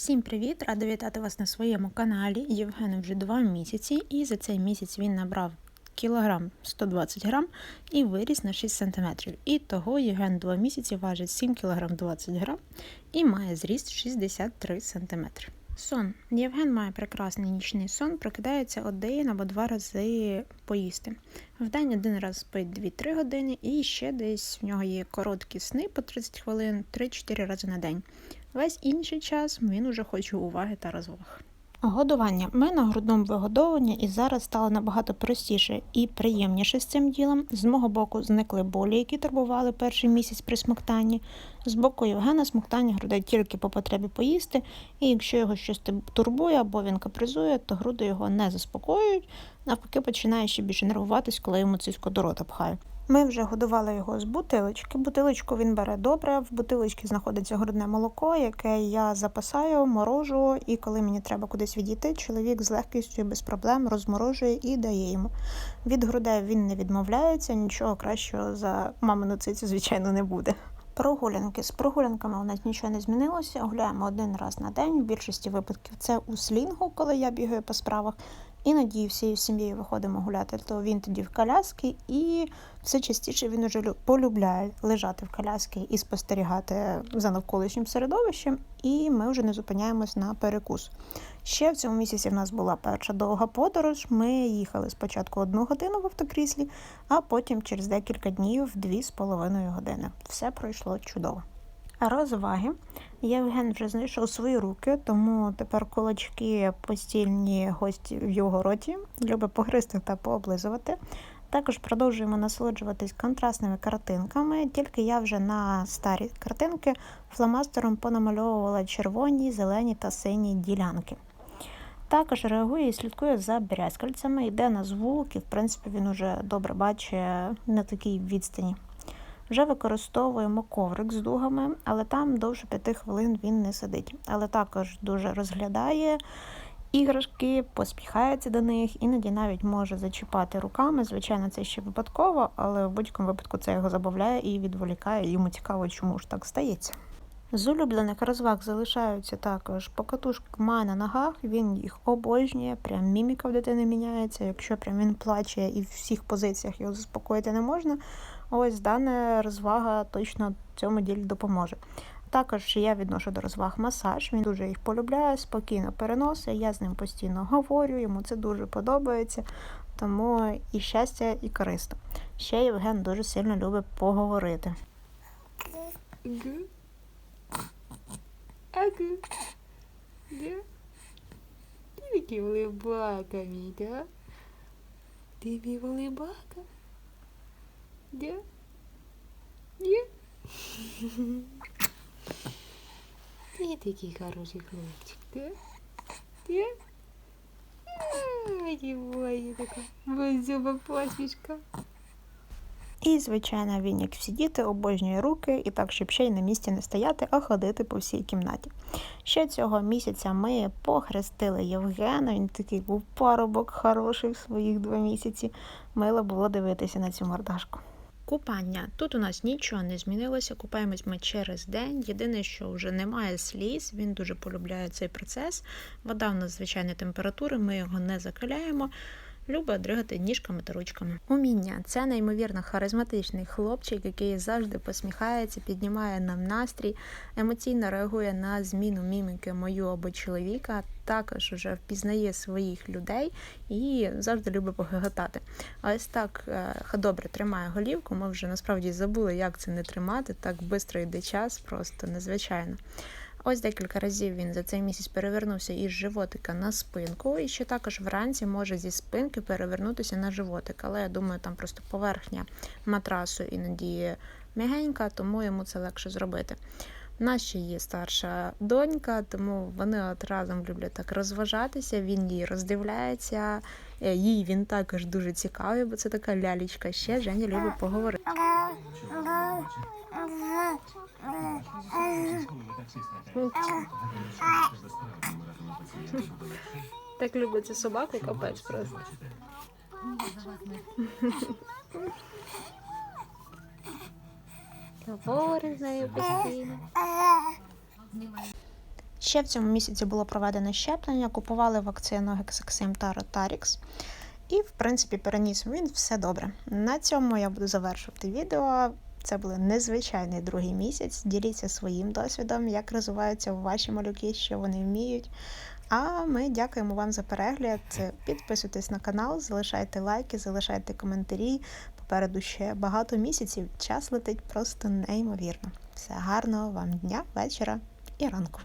Всім привіт! Рада вітати вас на своєму каналі. Євгену вже два місяці, і за цей місяць він набрав кілограм 120 грам і виріс на 6 сантиметрів. І того Євген два місяці важить 7 кілограм 20 грам і має зріст 63 сантиметри. Сон. Євген має прекрасний нічний сон, прокидається один або два рази поїсти. В день один раз спить 2-3 години, і ще десь в нього є короткі сни по 30 хвилин 3-4 рази на день. Весь інший час він уже хоче уваги та розваг. Годування. Ми на грудному вигодовуванні і зараз стало набагато простіше і приємніше з цим ділом. З мого боку зникли болі, які турбували перший місяць при смоктанні. З боку Євгена смоктання грудей тільки по потребі поїсти, і якщо його щось турбує або він капризує, то груди його не заспокоюють, навпаки починає ще більше нервуватись, коли йому цицько до рота пхає. Ми вже годували його з бутилочки. Бутилочку він бере добре. В бутилочці знаходиться грудне молоко, яке я запасаю, морожу, і коли мені треба кудись відійти, чоловік з легкістю без проблем розморожує і дає йому. Від грудей він не відмовляється, нічого кращого за мамину цицю, звичайно, не буде. Прогулянки з прогулянками у нас нічого не змінилося. Гуляємо один раз на день. В більшості випадків це у слінгу, коли я бігаю по справах. Іноді всією сім'єю виходимо гуляти, то він тоді в коляски, і все частіше він уже полюбляє лежати в коляски і спостерігати за навколишнім середовищем, і ми вже не зупиняємось на перекус. Ще в цьому місяці в нас була перша довга подорож. Ми їхали спочатку одну годину в автокріслі, а потім через декілька днів дві з половиною години. Все пройшло чудово. Розваги. Євген вже знайшов свої руки, тому тепер кулачки постільні гості в його роті, любить погризти та пооблизувати. Також продовжуємо насолоджуватись контрастними картинками, тільки я вже на старі картинки фломастером понамальовувала червоні, зелені та сині ділянки. Також реагує і слідкує за брязкальцями, йде на звук, і в принципі він уже добре бачить на такій відстані. Вже використовуємо коврик з дугами, але там довше 5 хвилин він не сидить. Але також дуже розглядає іграшки, поспіхається до них, іноді навіть може зачіпати руками. Звичайно, це ще випадково, але в будь-якому випадку це його забавляє і відволікає. Йому цікаво, чому ж так стається. З улюблених розваг залишаються також покатушки має на ногах, він їх обожнює, прям міміка в дитини міняється. Якщо прям він плаче і в всіх позиціях його заспокоїти не можна, ось дана розвага точно цьому ділі допоможе. Також я відношу до розваг масаж, він дуже їх полюбляє, спокійно переносить. Я з ним постійно говорю, йому це дуже подобається, тому і щастя, і корисно. Ще Євген дуже сильно любить поговорити. Ага. Да? Ты таки улыбаками, да? Ты мне улыбака? Да? Да? Ты таки хороший хлопчик, да? Да? Ай, моя такая базюба посмішка. І, звичайно, він, як всі діти, обожнює руки і так, щоб ще й на місці не стояти, а ходити по всій кімнаті. Ще цього місяця ми похрестили Євгена. Він такий був парубок хороший в своїх два місяці. Мило було дивитися на цю мордашку. Купання. Тут у нас нічого не змінилося. Купаємось ми через день. Єдине, що вже немає сліз, він дуже полюбляє цей процес. Вода в нас звичайної температури, ми його не закаляємо. Любить дригати ніжками та ручками. Уміння це неймовірно харизматичний хлопчик, який завжди посміхається, піднімає нам настрій, емоційно реагує на зміну міміки мою або чоловіка. Також вже впізнає своїх людей і завжди любить погиготати. А ось так е, добре тримає голівку. Ми вже насправді забули, як це не тримати. Так швидко йде час, просто незвичайно. Ось декілька разів він за цей місяць перевернувся із животика на спинку, і ще також вранці може зі спинки перевернутися на животик. Але я думаю, там просто поверхня матрасу іноді м'ягенька, тому йому це легше зробити. Ще є старша донька, тому вони от разом люблять так розважатися. Він її роздивляється. Е, їй він також дуже цікавий, бо це така лялічка. Ще Женя любить поговорити. Так любить цю собаку, капець просто. Говорить з нею постійно. Ще в цьому місяці було проведено щеплення, купували вакцину Гексаксим та Ротарікс. І, в принципі, переніс він все добре. На цьому я буду завершувати відео. Це був незвичайний другий місяць. Діліться своїм досвідом, як розвиваються ваші малюки, що вони вміють. А ми дякуємо вам за перегляд. Підписуйтесь на канал, залишайте лайки, залишайте коментарі. Попереду ще багато місяців. Час летить просто неймовірно. Все гарного вам дня, вечора і ранку.